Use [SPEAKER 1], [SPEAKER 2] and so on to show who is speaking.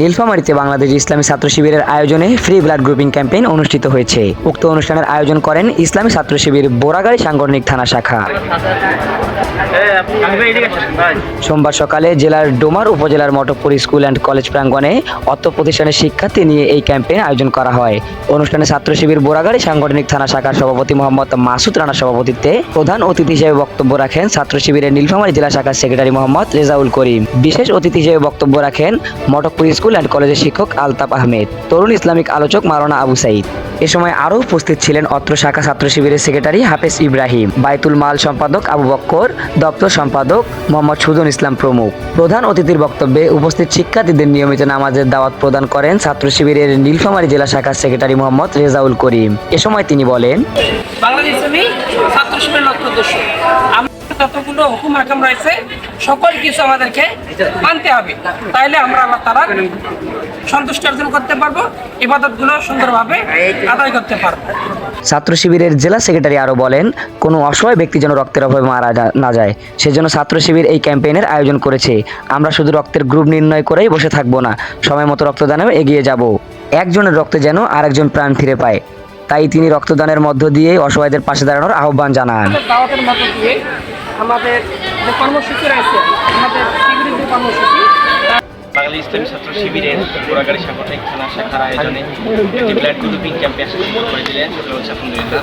[SPEAKER 1] নীলফামারীতে বাংলাদেশ ইসলামী ছাত্র শিবিরের আয়োজনে ফ্রি ব্লাড গ্রুপিং ক্যাম্পেইন অনুষ্ঠিত হয়েছে। উক্ত অনুষ্ঠানের আয়োজন করেন ইসলামী ছাত্র শিবির বোরাগাড়ি সাংগঠনিক থানা শাখা। সোমবার সকালে জেলার ডোমার উপজেলার মটকপুর স্কুল অ্যান্ড কলেজ প্রাঙ্গণে অত্র প্রতিষ্ঠানের শিক্ষার্থী নিয়ে এই ক্যাম্পেইন আয়োজন করা হয়। অনুষ্ঠানে ছাত্র শিবির বোরাগাড়ি সাংগঠনিক থানা শাখার সভাপতি মোহাম্মদ মাসুদ রানার সভাপতিত্বে প্রধান অতিথি হিসেবে বক্তব্য রাখেন ছাত্র শিবিরের নীলফামারী জেলা শাখার সেক্রেটারি মোহাম্মদ রেজাউল করিম। বিশেষ অতিথি হিসেবে বক্তব্য রাখেন মটকপুর স্কুল অ্যান্ড কলেজের শিক্ষক আলতাফ আহমেদ, তরুণ ইসলামিক আলোচক মারানা আবু সাইদ। এ সময় আরও উপস্থিত ছিলেন অত্র শাখা ছাত্র শিবিরের সেক্রেটারি হাফেজ ইব্রাহিম, বাইতুল মাল সম্পাদক আবু বক্কর, দপ্তর সম্পাদক মোহাম্মদ সুজন ইসলাম প্রমুখ। প্রধান অতিথির বক্তব্যে উপস্থিত শিক্ষার্থীদের নিয়মিত নামাজের দাওয়াত প্রদান করেন ছাত্র শিবিরের নীলফামারী জেলা শাখার সেক্রেটারি মোহাম্মদ রেজাউল করিম। এ সময় তিনি বলেন,
[SPEAKER 2] বাংলাদেশ ছাত্র শিবিরের লক্ষ্য উদ্দেশ্য যতগুলো হুকুম হাকাম রয়েছে, সকল কিছু আমাদেরকে মানতে হবে। তাইলে আমরা আল্লাহ তালার সন্তুষ্টি অর্জন করতে পারব, ইবাদতগুলো সুন্দরভাবে আদায় করতে পারব।
[SPEAKER 1] ছাত্র শিবিরের জেলা সেক্রেটারি আরও বলেন, কোনো অসহায় ব্যক্তি যেন রক্তের অভাবে মারা না যায়, সেজন্য ছাত্র শিবির এই ক্যাম্পেইনের আয়োজন করেছে। আমরা শুধু রক্তের গ্রুপ নির্ণয় করেই বসে থাকব না, সময় মতো রক্তদানেও এগিয়ে যাব। একজনের রক্তে যেন আরেকজন প্রাণ ফিরে পায়। তাই তিনি রক্তদানের মধ্য দিয়ে অসহায়দের পাশে দাঁড়ানোর আহ্বান জানান।
[SPEAKER 2] দাওয়াতের মধ্য দিয়ে আমাদের যে কর্মসূচি রয়েছে আমাদের শিবিরের যে কর্মসূচি
[SPEAKER 3] বাঙালি ইসলামী ছাত্র শিবিরের গোড়াগাড়ি সাংগঠনিক থানা শাখার আয়োজনে একটি ব্লাড গ্রুপিং ক্যাম্পে আসা শুরু করে দিলেন। হচ্ছে আলহামদুলিল্লাহ।